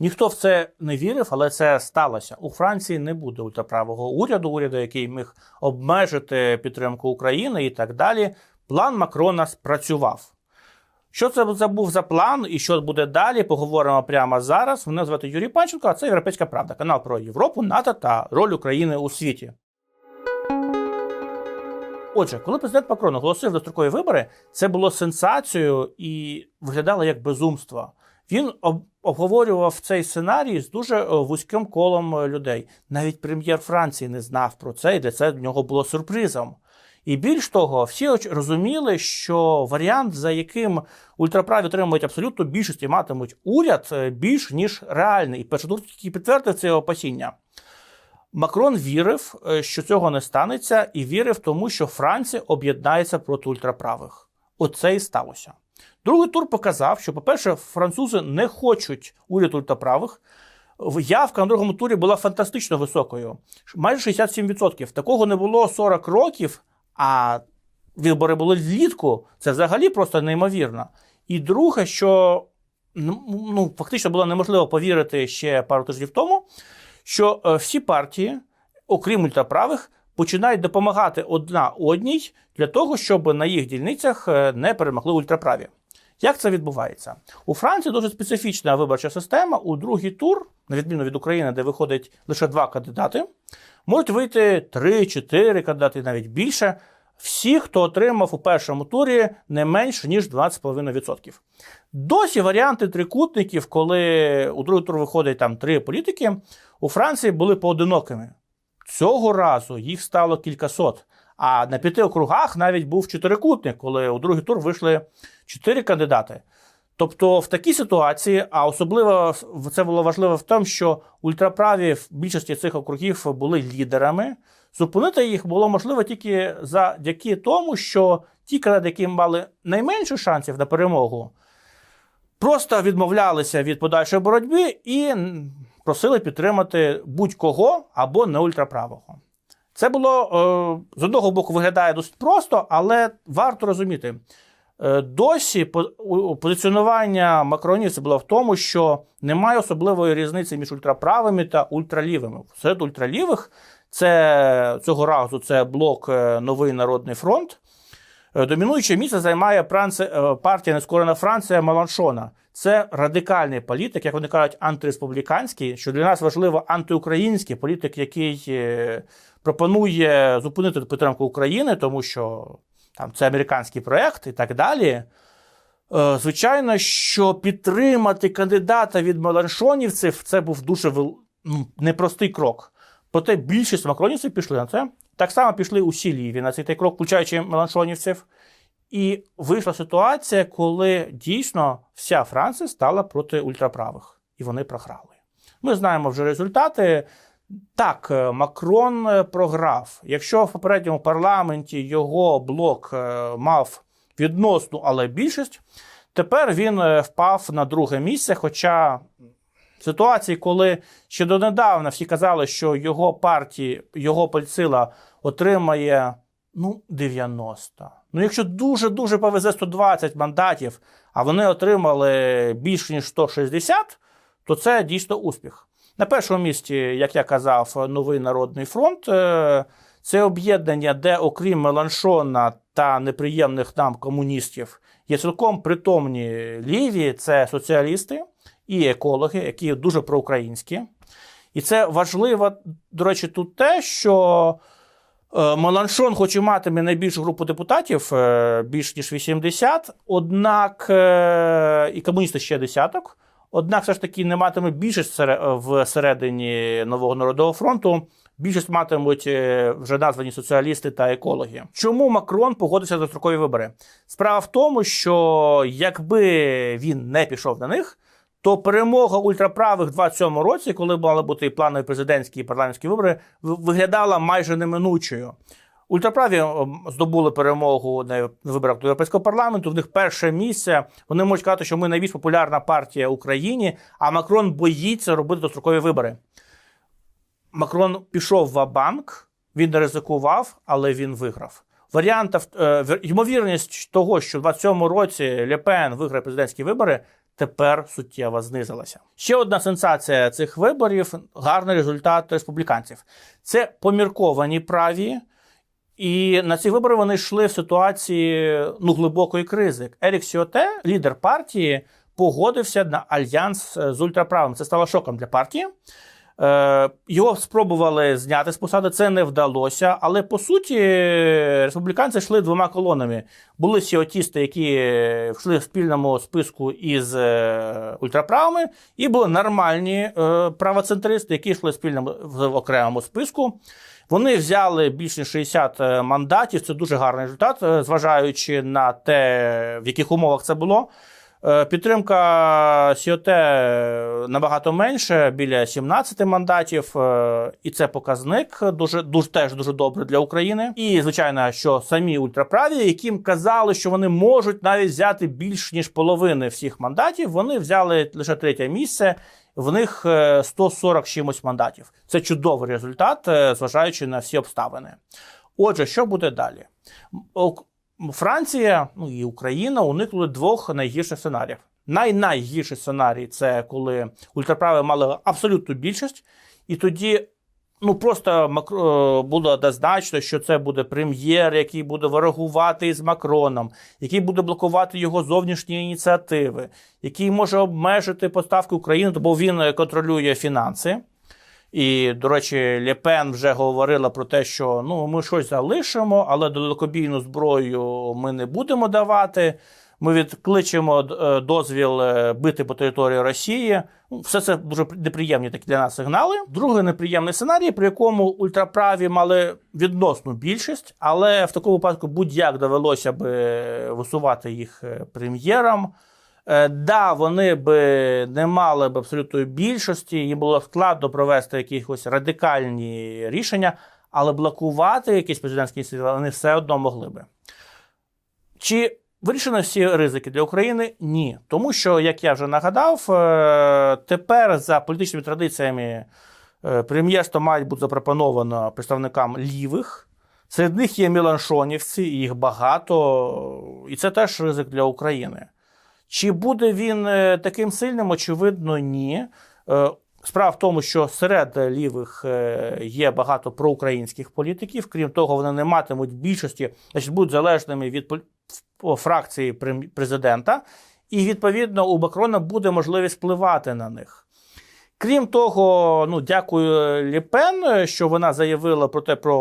Ніхто в це не вірив, але це сталося. У Франції не буде ультраправого уряду, уряду, який міг обмежити підтримку України і так далі. План Макрона спрацював. Що це за- був за план і що буде далі? Поговоримо прямо зараз. Мене звати Юрій Панченко, а це Європейська Правда, канал про Європу, НАТО та роль України у світі. Отже, коли президент Макрон оголосив дострокові вибори, це було сенсацією і виглядало як безумство. Він об- обговорював цей сценарій з дуже е, вузьким колом е, людей. Навіть прем'єр Франції не знав про це, і для це для нього було сюрпризом. І більш того, всі розуміли, що варіант, за яким ультраправі отримують абсолютну більшість і матимуть уряд, е, більш ніж реальний. І перший тільки підтвердив це опасіння. Макрон вірив, що цього не станеться, і вірив тому, що Франція об'єднається проти ультраправих. Оце і сталося. Другий тур показав, що, по-перше, французи не хочуть уряд ультраправих. Явка на другому турі була фантастично високою. Майже 67%. Такого не було 40 років, а вибори були влітку. Це взагалі просто неймовірно. І друге, що ну, ну, фактично було неможливо повірити ще пару тижнів тому, що е, всі партії, окрім ультраправих, починають допомагати одна одній для того, щоб на їх дільницях е, не перемогли ультраправі. Як це відбувається? У Франції дуже специфічна виборча система. У другий тур, на відміну від України, де виходить лише два кандидати, можуть вийти 3-4 кандидати, навіть більше. Всі, хто отримав у першому турі не менше ніж 12,5%. Досі варіанти трикутників, коли у другий тур виходить там три політики, у Франції були поодинокими. Цього разу їх стало кількасот. А на п'яти округах навіть був чотирикутник, коли у другий тур вийшли чотири кандидати. Тобто в такій ситуації, а особливо це було важливо в тому, що ультраправі в більшості цих округів були лідерами. Зупинити їх було можливо тільки завдяки тому, що ті кандидати, які мали найменше шансів на перемогу, просто відмовлялися від подальшої боротьби і просили підтримати будь-кого або не ультраправого. Це було е, з одного боку виглядає досить просто, але варто розуміти. Е, Досі по- позиціонування макронівців було в тому, що немає особливої різниці між ультраправими та ультралівими. Серед ультралівих це цього разу це блок е, Новий Народний фронт. Е, Домінуюче місце займає е, партія Нескорена Франція Маланшона. Це радикальний політик, як вони кажуть, антиреспубліканський, що для нас важливо антиукраїнський політик, який е, пропонує зупинити підтримку України, тому що там це американський проект і так далі. Звичайно, що підтримати кандидата від Маланшонівців це був дуже ну, непростий крок. Проте більшість макронівців пішли на це. Так само пішли усі ліві на цей той крок, включаючи меланшонівців. І вийшла ситуація, коли дійсно вся Франція стала проти ультраправих, і вони програли. Ми знаємо вже результати. Так, е, Макрон е, програв. Якщо в попередньому парламенті його блок е, мав відносну, але більшість, тепер він впав на друге місце. Хоча ситуації, коли ще донедавна всі казали, що його партії, його польсила отримає ну, 90. Ну, якщо дуже-дуже повезе 120 мандатів, а вони отримали більш ніж 160, то це дійсно успіх. На першому місці, як я казав, новий народний фронт. Е, Це об'єднання, де, окрім Меланшона та неприємних нам комуністів, є цілком притомні ліві, це соціалісти і екологи, які дуже проукраїнські. І це важливо, до речі, тут те, що е, Меланшон, хоч і матиме найбільшу групу депутатів, е, більш ніж 80, однак е, і комуністи ще десяток. Однак, все ж таки не матиме більшість сере- всередині нового народового фронту. Більшість матимуть вже названі соціалісти та екологи. Чому Макрон погодився на дострокові вибори? Справа в тому, що якби він не пішов на них, то перемога ультраправих в 27 році, коли мали бути і планові президентські і парламентські вибори, виглядала майже неминучою. Ультраправі ем, здобули перемогу на виборах до Європейського парламенту. В них перше місце. Вони можуть сказати, що ми найбільш популярна партія в Україні, а Макрон боїться робити дострокові вибори. Макрон пішов в банк, він не ризикував, але він виграв. Варіант, ймовірність того, що в 27 році Ле Пен виграє президентські вибори, тепер суттєво знизилася. Ще одна сенсація цих виборів гарний результат республіканців. Це помірковані праві. І на ці вибори вони йшли в ситуації ну, глибокої кризи. Ерік Сіоте, лідер партії, погодився на альянс з ультраправим. Це стало шоком для партії. Е, Його спробували зняти з посади, це не вдалося. Але по суті, республіканці йшли двома колонами. Були сіотісти, які йшли в спільному списку із е, ультраправими, і були нормальні е, правоцентристи, які йшли в спільному в окремому списку. Вони взяли більш ніж 60 мандатів. Це дуже гарний результат, зважаючи на те, в яких умовах це було. Е, Підтримка Сіоте набагато менше, біля 17 мандатів, е, і це показник дуже, дуже теж дуже добре для України. І звичайно, що самі ультраправі, яким казали, що вони можуть навіть взяти більш ніж половини всіх мандатів, вони взяли лише третє місце. В них е, 140 чимось мандатів. Це чудовий результат, е, зважаючи на всі обставини. Отже, що буде далі? Франція ну і Україна уникнули двох найгірших сценаріїв. Най-найгірший сценарій це коли ультраправи мали абсолютну більшість, і тоді ну просто Макро- е, було однозначно, що це буде прем'єр, який буде ворогувати із Макроном, який буде блокувати його зовнішні ініціативи, який може обмежити поставки України, бо він е, контролює фінанси. І, до речі, Лепен вже говорила про те, що ну ми щось залишимо, але далекобійну зброю ми не будемо давати. Ми відкличемо е, дозвіл е, бити по території Росії. Ну, Все це дуже неприємні такі для нас сигнали. Другий неприємний сценарій, при якому ультраправі мали відносну більшість, але в такому випадку будь-як довелося би висувати їх е, прем'єром. Е, Да, вони би не мали б абсолютної більшості, їм було складно провести якісь радикальні рішення, але блокувати якісь президентські ініціативи вони все одно могли би. Чи вирішено всі ризики для України? Ні. Тому що, як я вже нагадав, е, тепер за політичними традиціями е, прем'єрство має бути запропоновано представникам лівих. Серед них є міланшонівці, їх багато, і це теж ризик для України. Чи буде він е, таким сильним? Очевидно, ні. Е, Справа в тому, що серед лівих е, є багато проукраїнських політиків. Крім того, вони не матимуть більшості, значить будуть залежними від фракції президента, і відповідно у Макрона буде можливість впливати на них. Крім того, ну дякую Ліпен, що вона заявила про те про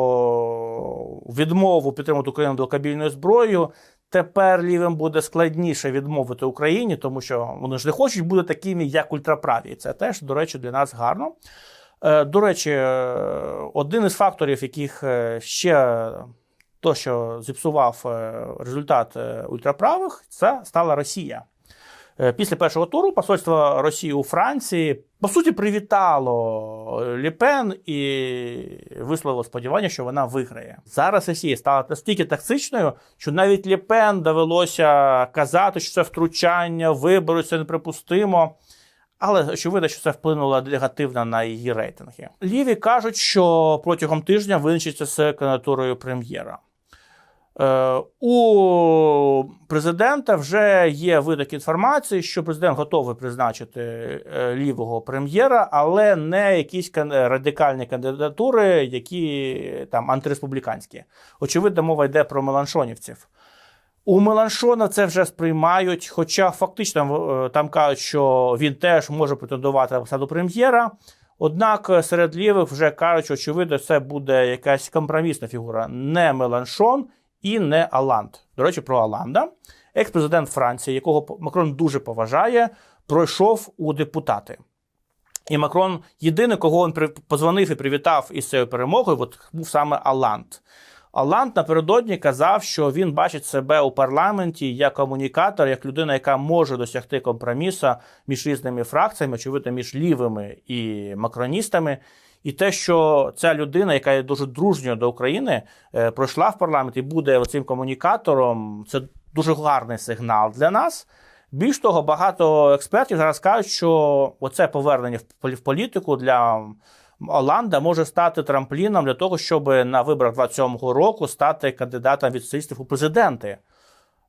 відмову підтримати Україну далекобійною зброєю. Тепер лівим буде складніше відмовити Україні, тому що вони ж не хочуть бути такими, як ультраправі. Це теж, до речі, для нас гарно. Е, До речі, е, один із факторів, яких е, ще то, що зіпсував результат ультраправих, це стала Росія. Е, Після першого туру посольство Росії у Франції по суті привітало Ліпен і висловило сподівання, що вона виграє. Зараз Росія стала настільки токсичною, що навіть Ліпен довелося казати, що це втручання, вибори, це неприпустимо. Але очевидно, що це вплинуло негативно на її рейтинги. Ліві кажуть, що протягом тижня визначиться з кандидатурою прем'єра. Е, У президента вже є виток інформації, що президент готовий призначити е, лівого прем'єра, але не якісь радикальні кандидатури, які там антиреспубліканські. Очевидно, мова йде про меланшонівців. У Меланшона це вже сприймають, хоча фактично е, там кажуть, що він теж може претендувати на посаду прем'єра. Однак серед лівих вже кажуть, очевидно, це буде якась компромісна фігура, не Меланшон і не Аланд. До речі, про Аланда. Екс-президент Франції, якого Макрон дуже поважає, пройшов у депутати. І Макрон єдиний, кого він позвонив і привітав із цією перемогою, от був саме Аланд. Аланд напередодні казав, що він бачить себе у парламенті як комунікатор, як людина, яка може досягти компромісу між різними фракціями, очевидно, між лівими і макроністами. І те, що ця людина, яка є дуже дружньою до України, е, пройшла в парламент і буде цим комунікатором, це дуже гарний сигнал для нас. Більш того, багато експертів зараз кажуть, що оце повернення в полі- в політику для Оланда може стати трампліном для того, щоб на виборах 27-го року стати кандидатом від соціалістів у президенти.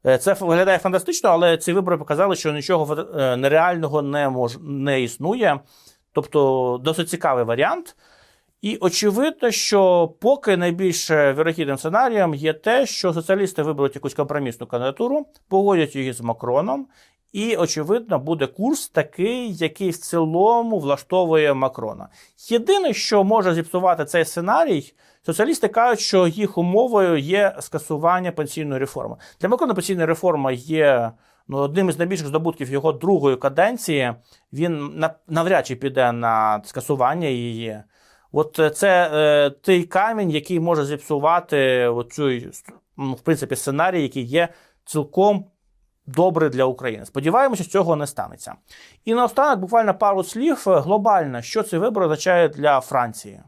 Е, Це виглядає фантастично, але ці вибори показали, що нічого е, нереального не мож... не існує. Тобто досить цікавий варіант. І очевидно, що поки найбільш вірогідним сценарієм є те, що соціалісти виберуть якусь компромісну кандидатуру, погодять її з Макроном, і, очевидно, буде курс такий, який в цілому влаштовує Макрона. Єдине, що може зіпсувати цей сценарій, соціалісти кажуть, що їх умовою є скасування пенсійної реформи. Для Макрона пенсійна реформа є ну, одним із найбільших здобутків його другої каденції. Він навряд чи піде на скасування її. От е, це е, той камінь, який може зіпсувати оцю, ну, в принципі, сценарій, який є цілком добрий для України. Сподіваємося, цього не станеться. І наостанок буквально пару слів е, глобально, що цей вибор означає для Франції.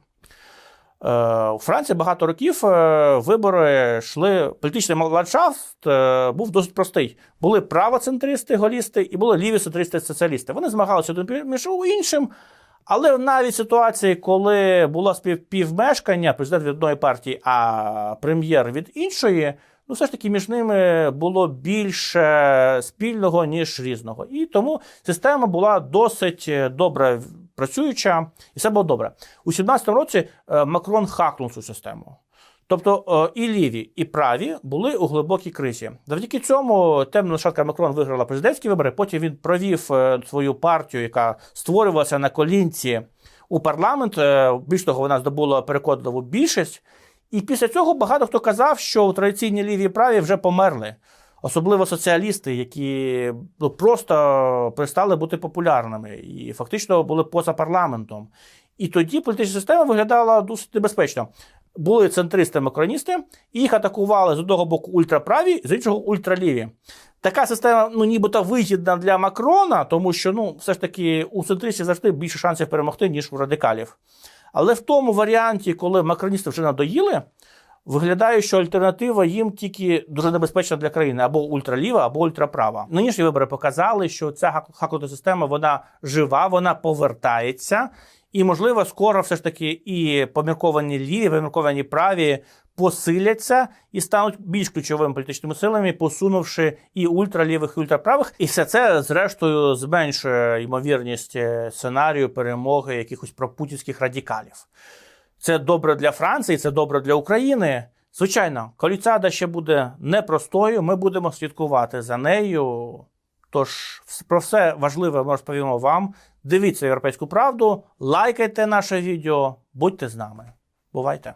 Е, У Франції багато років е, вибори йшли. Політичний ландшафт е, був досить простий. Були правоцентристи, голісти і були ліві центристи, соціалісти. Вони змагалися один між іншим. Але навіть ситуації, коли було співмешкання, президент від одної партії, а прем'єр від іншої, ну все ж таки між ними було більше спільного, ніж різного. І тому система була досить добре працююча, і все було добре. У 17-му році е, Макрон хакнув цю систему. Тобто е, і ліві, і праві були у глибокій кризі. Завдяки цьому темна лошадка Макрон виграла президентські вибори. Потім він провів е, свою партію, яка створювалася на колінці у парламент. Більш того, вона здобула переконливу більшість. І після цього багато хто казав, що традиційні ліві і праві вже померли. Особливо соціалісти, які ну, просто перестали бути популярними і фактично були поза парламентом. І тоді політична система виглядала досить небезпечно. Були центристи-макроністи, і їх атакували з одного боку ультраправі, з іншого ультраліві. Така система, ну нібито вигідна для Макрона, тому що ну, все ж таки у центристів завжди більше шансів перемогти, ніж у радикалів. Але в тому варіанті, коли макроністи вже надоїли, виглядає, що альтернатива їм тільки дуже небезпечна для країни або ультраліва, або ультраправа. Нинішні вибори показали, що ця система вона жива, вона повертається. І, можливо, скоро все ж таки і помірковані ліві, помірковані праві посиляться і стануть більш ключовими політичними силами, посунувши і ультралівих, і ультраправих. І все це, зрештою, зменшує ймовірність е, сценарію перемоги якихось пропутінських радикалів. Це добре для Франції, це добре для України. Звичайно, коліцяда ще буде непростою. Ми будемо слідкувати за нею. Тож про все важливе ми розповімо вам. Дивіться європейську правду, лайкайте наше відео, будьте з нами. Бувайте!